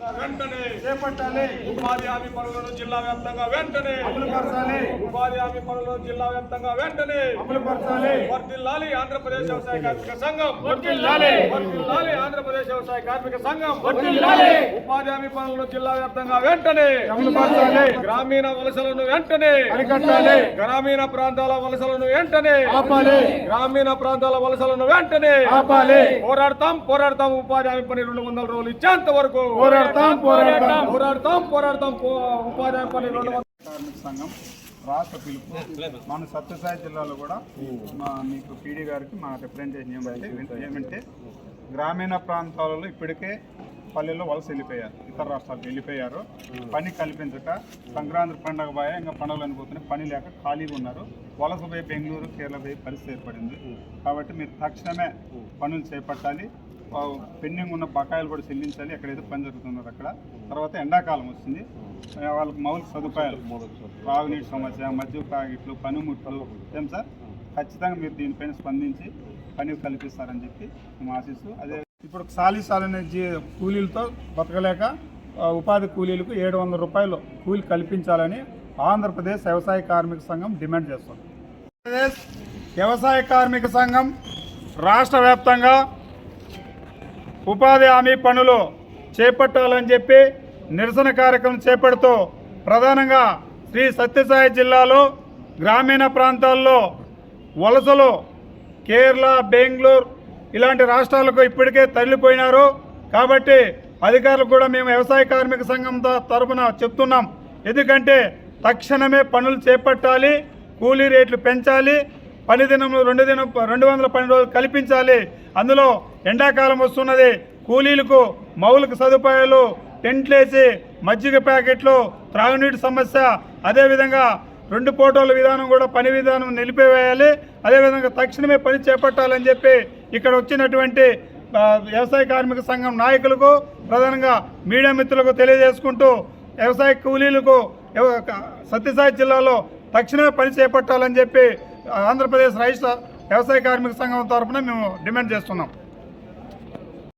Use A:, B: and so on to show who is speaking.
A: వెంటనే
B: చేపట్టాలి.
A: ఉపాధి హామీ పనులను జిల్లా వ్యాప్తంగా వెంటనే
B: అమలుపరచాలి
A: ఉపాధి హామీ పనులను జిల్లా వ్యాప్తంగా వెంటనే
B: అమలుపరచాలి
A: వర్ధిల్లాలి ఆంధ్రప్రదేశ్ వ్యవసాయ కార్మిక సంఘం
B: వర్ధిల్లాలి.
A: వర్ధిల్లాలి ఆంధ్రప్రదేశ్ వ్యవసాయ కార్మిక సంఘం. ఉపాధి హామీ పనులను జిల్లా వ్యాప్తంగా వెంటనే గ్రామీణ వలసలను వెంటనే
B: అరికట్టాలి.
A: గ్రామీణ ప్రాంతాల వలసలను వెంటనే
B: ఆపాలి.
A: గ్రామీణ ప్రాంతాల వలసలను వెంటనే
B: ఆపాలి.
A: పోరాడతాం పోరాడతాం. ఉపాధి హామీ పని రెండు వందల రోజులు ఇచ్చేంత వరకు
B: పోరాడతాం, పోరాడతాం.
A: పోరాడతాం పోరాడతాం. ఉపాధి హామీ పని రెండు వందల
B: కార్మిక సంఘం రాష్ట్ర పిలుపు. మన సత్యసాయి జిల్లాలో కూడా మా మీకు పీడీ గారికి మా రిప్రజెంటేషన్ ఏమంటే ఏమంటే గ్రామీణ ప్రాంతాలలో ఇప్పటికే పల్లెల్లో వలస వెళ్ళిపోయారు. ఇతర రాష్ట్రాలకు వెళ్ళిపోయారు. పని కల్పించక సంక్రాంతి పండగ బాయ ఇంకా పండుగలు అనిపోతున్నాయి పని లేక ఖాళీగా ఉన్నారు. వలస పోయి బెంగళూరు కేరళ పోయి పరిస్థితి ఏర్పడింది. కాబట్టి మీరు తక్షణమే పనులు చేపట్టాలి. పెండింగ్ ఉన్న బకాయిలు కూడా చెల్లించాలి. ఎక్కడైతే పని జరుగుతున్నారు అక్కడ. తర్వాత ఎండాకాలం వస్తుంది. ఆ, వాళ్ళకి మౌలిక సదుపాయాలు. త్రాగునీటి సమస్య మద్య ప్యాకెట్లు పనిముట్లు ఏం సార్? ఖచ్చితంగా మీరు దీనిపైన స్పందించి పని కల్పిస్తారని చెప్పి మేము ఆశిస్తూ అదే ఇప్పుడు సాలి అనే జీ కూలీలతో బతకలేక ఉపాధి కూలీలకు ఏడు వందల రూపాయలు కూలి కల్పించాలని ఆంధ్రప్రదేశ్ వ్యవసాయ కార్మిక సంఘం డిమాండ్ చేస్తుంది. ఆంధ్రప్రదేశ్ వ్యవసాయ కార్మిక సంఘం రాష్ట్ర వ్యాప్తంగా ఉపాధి హామీ పనులు చేపట్టాలని చెప్పి నిరసన కార్యక్రమం చేపడుతూ ప్రధానంగా శ్రీ సత్యసాయి జిల్లాలో గ్రామీణ ప్రాంతాల్లో వలసలు కేరళ బెంగళూరు ఇలాంటి రాష్ట్రాలకు ఇప్పటికే తరలిపోయినారు. కాబట్టి అధికారులు కూడా మేము వ్యవసాయ కార్మిక సంఘం తరపున చెప్తున్నాం. ఎందుకంటే తక్షణమే పనులు చేపట్టాలి కూలీ రేట్లు పెంచాలి పని దినంలో రెండు దినం రెండు వందల పని రోజులు కల్పించాలి. అందులో ఎండాకాలం వస్తున్నది కూలీలకు మౌలిక సదుపాయాలు టెంట్లేసి మజ్జిగ ప్యాకెట్లు త్రాగునీటి సమస్య అదేవిధంగా రెండు ఫోటోల విధానం కూడా పని విధానం నిలిపివేయాలి. అదేవిధంగా తక్షణమే పని చేపట్టాలని చెప్పి ఇక్కడ వచ్చినటువంటి వ్యవసాయ కార్మిక సంఘం నాయకులకు ప్రధానంగా మీడియా మిత్రులకు తెలియజేసుకుంటూ వ్యవసాయ కూలీలకు సత్యసాయి జిల్లాలో తక్షణమే పని చేపట్టాలని చెప్పి ఆంధ్రప్రదేశ్ రైతు వ్యవసాయ కార్మిక సంఘం తరఫున మేము డిమాండ్ చేస్తున్నాం.